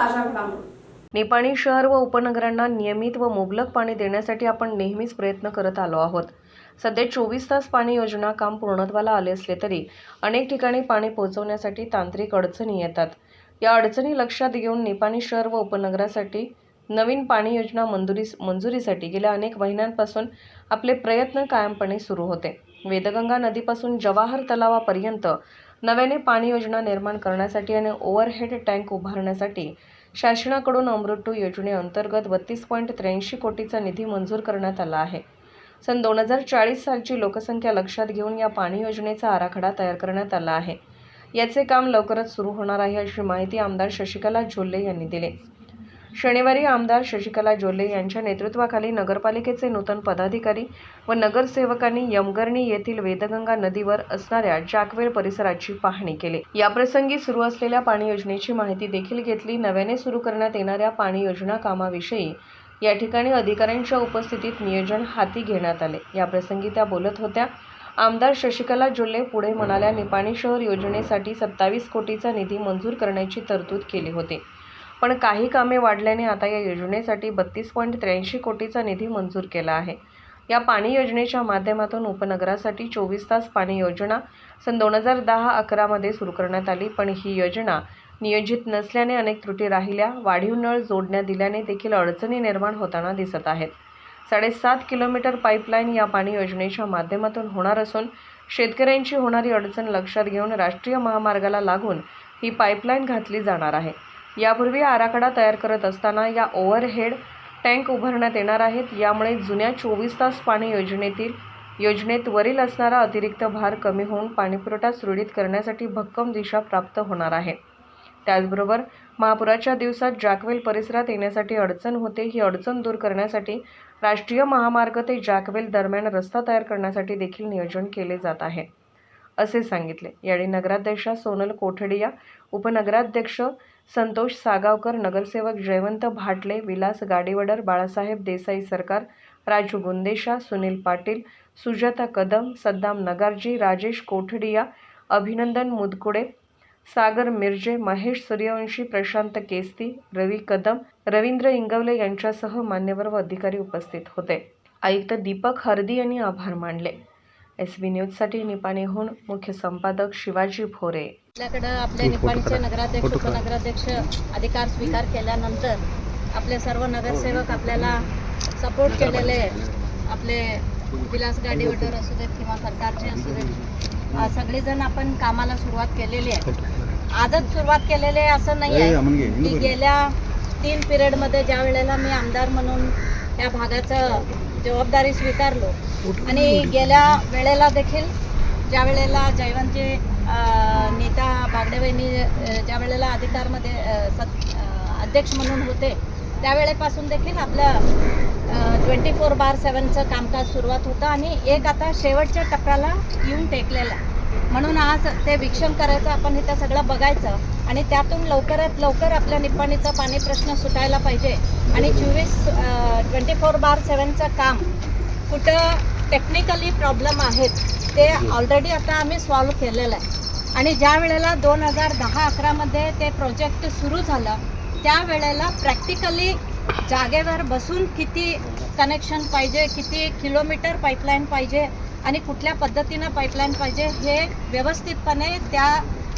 ताज्या घडामोडी. निपाणी शहर व उपनगरांना नियमित व मुबलक पाणी देण्यासाठी आपण नेहमीच प्रयत्न करत आलो आहोत. सध्या चोवीस तास पाणी योजना काम पूर्णत्वाला आले असले तरी अनेक ठिकाणी पाणी पोहोचवण्यासाठी तांत्रिक अडचणी येतात. या अडचणी लक्षात घेऊन निपाणी शहर व उपनगरासाठी नवीन पाणी योजना मंजुरी मंजुरीसाठी गेल्या अनेक महिन्यांपासून आपले प्रयत्न कायमपणे सुरू होते. वेदगंगा नदीपासून जवाहर तलावापर्यंत नव्याने पाणी योजना निर्माण करण्यासाठी आणि ओव्हरहेड टँक उभारण्यासाठी शासनाकडून अमृतू योजनेअंतर्गत बत्तीस पॉईंट त्र्याऐंशी कोटीचा निधी मंजूर करण्यात आला आहे. सन दोन हजार चाळीस सालची लोकसंख्या लक्षात घेऊन या पाणी योजनेचा आराखडा तयार करण्यात आला आहे. याचे काम लवकरच सुरू होणार आहे अशी माहिती आमदार शशिकला झोल्ले यांनी दिली. शनिवारी आमदार शशिकला जोल्ले यांच्या नेतृत्वाखाली नगरपालिकेचे नूतन पदाधिकारी व नगरसेवकांनी यमगर्णी येथील वेदगंगा नदीवर असणाऱ्या जाकवेल परिसराची पाहणी केली. याप्रसंगी सुरू असलेल्या पाणी योजनेची माहिती देखील घेतली. नव्याने सुरू करण्यात येणाऱ्या पाणी योजना कामाविषयी या ठिकाणी अधिकाऱ्यांच्या उपस्थितीत नियोजन हाती घेण्यात आले. याप्रसंगी त्या बोलत होत्या आमदार शशिकला जोल्ले पुढे म्हणाल्या निपाणी शहर योजनेसाठी सत्तावीस कोटीचा निधी मंजूर करण्याची तरतूद केली होती. पण काही कामे वाढल्याने आता या योजनेसाठी बत्तीस पॉईंट त्र्याऐंशी कोटीचा निधी मंजूर केला आहे. या पाणी योजनेच्या माध्यमातून उपनगरासाठी चोवीस तास पाणी योजना सन दोन हजार दहा अकरामध्ये सुरू करण्यात आली पण ही योजना नियोजित नसल्याने अनेक त्रुटी राहिल्या. वाढीव नळ जोडण्या दिल्याने देखील अडचणी निर्माण होताना दिसत आहेत. साडेसात किलोमीटर पाईपलाईन या पाणी योजनेच्या माध्यमातून होणार असून शेतकऱ्यांची होणारी अडचण लक्षात घेऊन राष्ट्रीय महामार्गाला लागून ही पाईपलाईन घातली जाणार आहे. यापूर्वी आराखडा तयार करत असताना या ओव्हरहेड टँक उभारण्यात येणार आहेत. यामुळे जुन्या चोवीस तास पाणी योजनेतील योजनेत वरील असणारा अतिरिक्त भार कमी होऊन पाणीपुरवठा सुरळीत करण्यासाठी भक्कम दिशा प्राप्त होणार आहे. त्याचबरोबर महापुराच्या दिवसात जॅकवेल परिसरात येण्यासाठी अडचण होते ही अडचण दूर करण्यासाठी राष्ट्रीय महामार्ग ते जॅकवेल दरम्यान रस्ता तयार करण्यासाठी देखील नियोजन केले जात आहे असे सांगितले. यावेळी नगराध्यक्षा सोनल कोठडिया उपनगराध्यक्ष संतोष सागावकर नगरसेवक जयवंत भाटले विलास गाडीवडर बाळासाहेब देसाई सरकार राजू गुंदेशा सुनील पाटील सुजाता कदम सद्दाम नगारजी राजेश कोठडिया अभिनंदन मुदकुडे सागर मिर्जे महेश सूर्यवंशी प्रशांत केस्ती रवी कदम रवींद्र इंगवले यांच्यासह मान्यवर व अधिकारी उपस्थित होते. आयुक्त दीपक हरदी यांनी आभार मानले. एस बी न्यूजसाठी निपाणीहून मुख्य संपादक शिवाजी भोरे. आपल्याकडं आपले निपाणीचे नगराध्यक्ष उपनगराध्यक्ष अधिकार स्वीकार केल्यानंतर आपले सर्व नगरसेवक आपल्याला सपोर्ट केलेले आपले विलास गाडीवटर असू देत किंवा सरकारचे असू देत सगळेजण आपण कामाला सुरुवात केलेली आहे. आजच सुरुवात केलेली आहे असं नाही आहे. की गेल्या तीन पिरियडमध्ये ज्या वेळेला मी आमदार म्हणून या भागाचं जबाबदारी स्वीकारलो आणि गेल्या वेळेला देखील ज्या वेळेला जयवंतचे नेता नीता ज्या वेळेला अधिकारमध्ये सत अध्यक्ष म्हणून होते त्यावेळेपासून देखील आपलं ट्वेंटी फोर बार सेवनचं कामकाज सुरुवात होतं आणि एक आता शेवटच्या टप्प्याला येऊन टेकलेलं म्हणून आज ते विक्षण करायचं आपण इथं सगळं बघायचं आणि त्यातून लवकरात लवकर आपल्या निपाणीचा पाणी प्रश्न सुटायला पाहिजे आणि चोवीस ट्वेंटी फोर बार सेवनचं काम कुठं टेक्निकली प्रॉब्लेम आहेत. ते ऑलरेडी आता आम्ही सॉल्व्ह केलेलं आहे. आणि ज्या वेळेला दोन हजार दहा अकरामध्ये ते प्रोजेक्ट सुरू झालं त्यावेळेला प्रॅक्टिकली जागेवर बसून किती कनेक्शन पाहिजे किती किलोमीटर पाईपलाईन पाहिजे आणि कुठल्या पद्धतीनं पाईपलाईन पाहिजे हे व्यवस्थितपणे त्या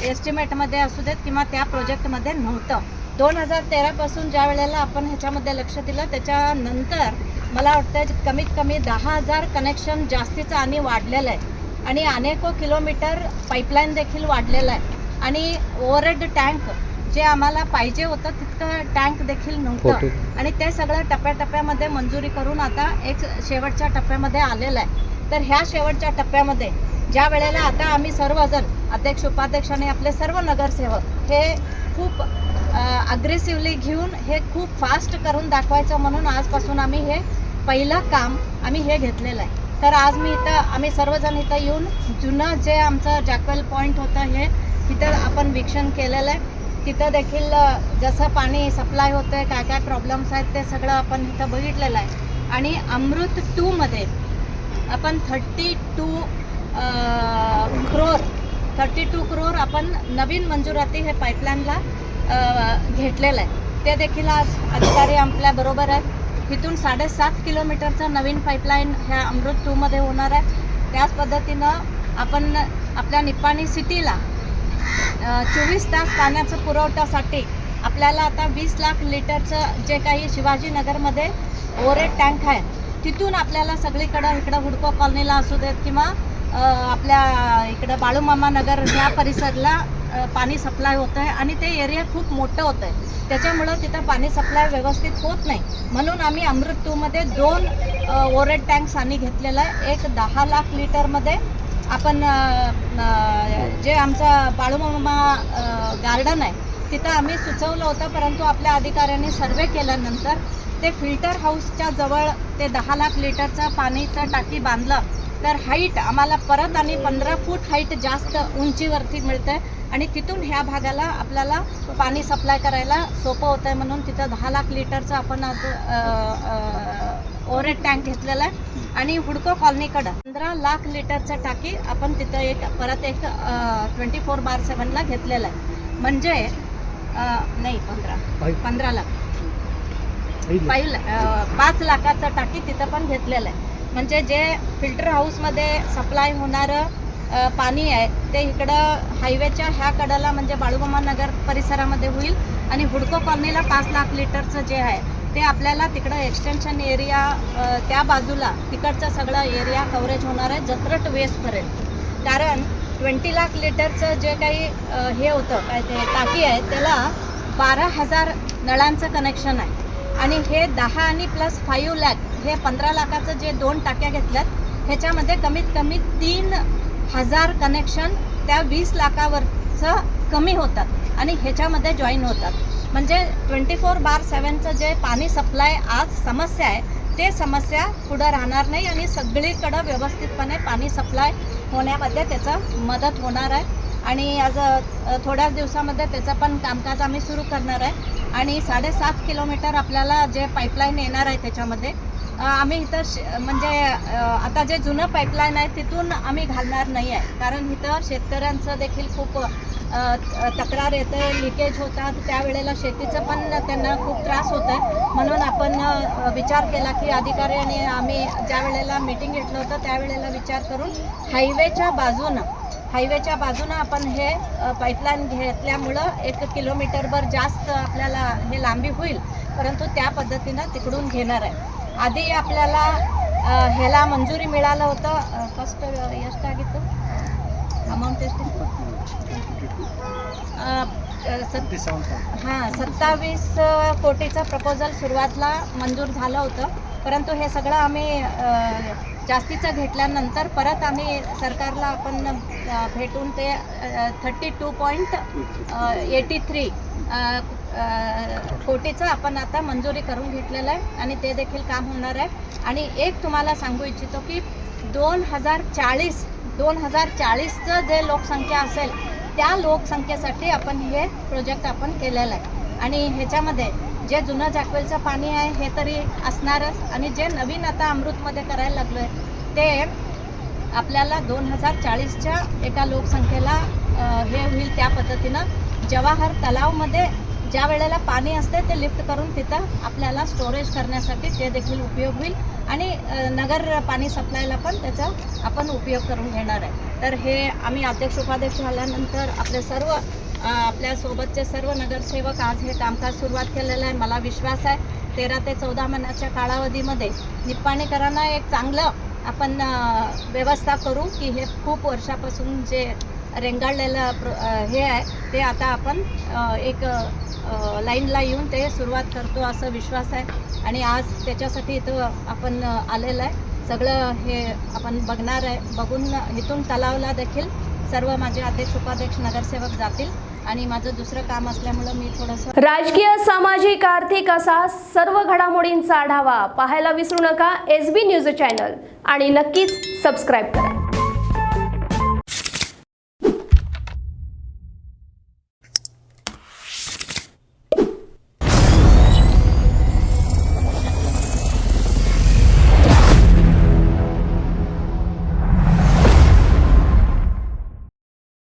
एस्टिमेटमध्ये असू देत किंवा त्या प्रोजेक्टमध्ये नव्हतं. दोन हजार तेरापासून ज्या वेळेला आपण ह्याच्यामध्ये लक्ष दिलं त्याच्यानंतर मला वाटतं कमीत कमी दहा हजार कनेक्शन जास्तीचं आणि वाढलेलं आहे. आणि अनेको किलोमीटर पाईपलाईन देखील वाढलेलं आहे. आणि ओव्हरहेड टँक जे आम्हाला पाहिजे होतं तितकं टँक देखील नव्हतं. आणि ते सगळं टप्प्याटप्प्यामध्ये मंजुरी करून आता एक शेवटच्या टप्प्यामध्ये आलेलं आहे. तर ह्या शेवटच्या टप्प्यामध्ये ज्या वेळेला आता आम्ही सर्वजण अध्यक्ष उपाध्यक्ष आणि आपले सर्व नगरसेवक हे खूप अग्रेसिव्हली घेऊन हे खूप फास्ट करून दाखवायचं म्हणून आजपासून आम्ही हे पहिलं काम आम्ही हे घेतलेलं आहे. तर आज मी इथं आम्ही सर्वजण इथं येऊन जुनं जे आमचं जॅक्वेल पॉईंट होतं हे तिथं आपण वीक्षण केलेलं आहे. तिथं देखील जसं पाणी सप्लाय होतं आहे काय काय प्रॉब्लेम्स आहेत ते सगळं आपण इथं बघितलेलं आहे. आणि अमृत टूमध्ये आपण thirty two crore thirty two crore आपण नवीन मंजुराती हे पाईपलाईनला घेतलेलं आहे. ते देखील आज अधिकारी आपल्याबरोबर आहेत. इथून साडेसात किलोमीटरचं नवीन पाईपलाईन ह्या अमृत टूमध्ये होणार आहे. त्याच पद्धतीनं आपण आपल्या निप्पाणी सिटीला चोवीस तास पाण्याचं पुरवठ्यासाठी आपल्याला आता वीस लाख लिटरचं जे काही शिवाजीनगरमध्ये ओरेड टँक आहे तिथून आपल्याला सगळीकडं इकडं हुडको कॉलनीला असू देत किंवा आपल्या इकडं बाळूमामा नगर ह्या परिसरला पाणी सप्लाय होतं आहे आणि ते एरिया खूप मोठं होतं आहे त्याच्यामुळं तिथं पाणी सप्लाय व्यवस्थित होत नाही. म्हणून आम्ही अमृत टूमध्ये दोन ओरेड टँक्स आम्ही घेतलेला आहे. एक दहा लाख लिटरमध्ये आपण जे आमचं बाळूमामा गार्डन आहे तिथं आम्ही सुचवलं होतं परंतु आपल्या अधिकाऱ्यांनी सर्वे केल्यानंतर ते फिल्टर हाऊसच्या जवळ ते दहा लाख लिटरचं पाणीचं टाकी बांधलं. तर हाईट आम्हाला परत आणि पंधरा फूट हाईट जास्त उंचीवरती मिळते आणि तिथून ह्या भागाला आपल्याला पाणी सप्लाय करायला सोपं होतं आहे म्हणून तिथं दहा लाख लिटरचं आपण आज ओरेट टँक घेतलेला आहे. आणि हुडको कॉलनीकडं पंधरा लाख लिटरचं टाकी आपण तिथं एक परत एक ट्वेंटी फोर बार सेवनला घेतलेलं आहे. म्हणजे नाही पंधरा. पंधरा लाख. अं, पाच लाखाचं टाकी तिथं पण घेतलेलं आहे. म्हणजे जे फिल्टर हाऊसमध्ये सप्लाय होणारं पाणी आहे ते इकडं हायवेच्या ह्या कडेला म्हणजे बाळूमामा नगर परिसरामध्ये होईल आणि हुडको कॉलनीला पाच लाख लिटरचं जे आहे ते आपल्याला तिकडं एक्सटेन्शन एरिया त्या बाजूला तिकडचं सगळं एरिया कव्हरेज होणार आहे जत्रट वेस्टपर्यंत कारण ट्वेंटी लाख लिटरचं जे काही हे होतं काय ते टाकी आहे त्याला बारा हजार नळांचं कनेक्शन आहे. आणि हे दहा आणि प्लस फाईव्ह लॅक हे पंधरा लाखाचं जे दोन टाक्या घेतल्यात ह्याच्यामध्ये कमीत कमी तीन हजार कनेक्शन त्या वीस लाखावरचं कमी होतात आणि ह्याच्यामध्ये जॉईन होतात. म्हणजे ट्वेंटी फोर बार सेवनचं जे पाणी सप्लाय आज समस्या आहे ते समस्या पुढं राहणार नाही आणि सगळीकडं व्यवस्थितपणे पाणी सप्लाय होण्यामध्ये त्याचं मदत होणार आहे. आणि आज थोड्याच दिवसामध्ये त्याचं पण कामकाज आम्ही सुरू करणार आहे. आणि साडेसात किलोमीटर आपल्याला जे पाईपलाईन येणार आहे त्याच्यामध्ये आम्ही इथं म्हणजे आता जे जुनं पाईपलाईन आहे तिथून आम्ही घालणार नाही आहे. कारण इथं शेतकऱ्यांचं देखील खूप तक्रार येते लिकेज होतात. त्यावेळेला शेतीचं पण त्यांना खूप त्रास होत आहे म्हणून आपण विचार केला की अधिकाऱ्यांनी आम्ही ज्या वेळेला मीटिंग घेतलं होतं त्यावेळेला विचार करून हायवेच्या बाजूनं हायवेच्या बाजूनं आपण हे पाईपलाईन घेतल्यामुळं एक किलोमीटरभर जास्त आपल्याला हे लांबी होईल. परंतु त्या पद्धतीनं तिकडून घेणार आहे. आधी आपल्याला ह्याला मंजुरी मिळालं होतं. फर्स्ट एष्टागित अमाऊंट एस्टिमेट हां सत्तावीस कोटीचं प्रपोजल सुरुवातला मंजूर झालं होतं. परंतु हे सगळं आम्ही जास्तीचं घेतल्यानंतर परत आम्ही सरकारला आपण भेटून ते thirty two point eighty three कोटीचं आपण आता मंजुरी करून घेतलेलं आहे आणि ते देखील काम होणार आहे. आणि एक तुम्हाला सांगू इच्छितो की दोन हजार चाळीस दोन हजार चाळीसचं जे लोकसंख्या असेल त्या लोकसंख्येसाठी आपण हे प्रोजेक्ट आपण केलेलं आहे. आणि ह्याच्यामध्ये जे जुनं जॅकवेलचं पाणी आहे हे तरी असणारच. आणि जे नवीन आता अमृतमध्ये करायला लागलो आहे ते आपल्याला दोन हजार चाळीसच्या एका लोकसंख्येला हे होईल त्या पद्धतीनं. जवाहर तलावमध्ये ज्या वेळेला पाणी असते ते लिफ्ट करून तिथं आपल्याला स्टोरेज करण्यासाठी ते देखील उपयोग होईल. आणि नगर पाणी सप्लायला पण त्याचा आपण उपयोग करून घेणार आहे. तर हे आम्ही अध्यक्ष उपाध्यक्ष झाल्यानंतर आपले सर्व आपल्यासोबतचे सर्व नगरसेवक आज हे कामकाज सुरुवात केलेलं आहे. मला विश्वास आहे तेरा ते चौदा महिन्याच्या कालावधीमध्ये निप्पाणीकरांना एक चांगलं आपण व्यवस्था करू की हे खूप वर्षापासून जे रेंगाळलेलं प्र हे आहे. ते आता आपण एक लाईनला येऊन ते सुरुवात करतो असं विश्वास आहे. आणि आज त्याच्यासाठी इथं आपण आलेलं आहे. सगळं हे आपण बघणार आहे. बघून इथून तलावला देखील सर्व माझे अध्यक्ष उपाध्यक्ष नगरसेवक जातील. आणि माझं दुसरं काम असल्यामुळं मी थोडंसं राजकीय सामाजिक आर्थिक असा सर्व घडामोडींचा आढावा पाहायला विसरू नका. S B news channel. आणि नक्कीच सबस्क्राईब करा.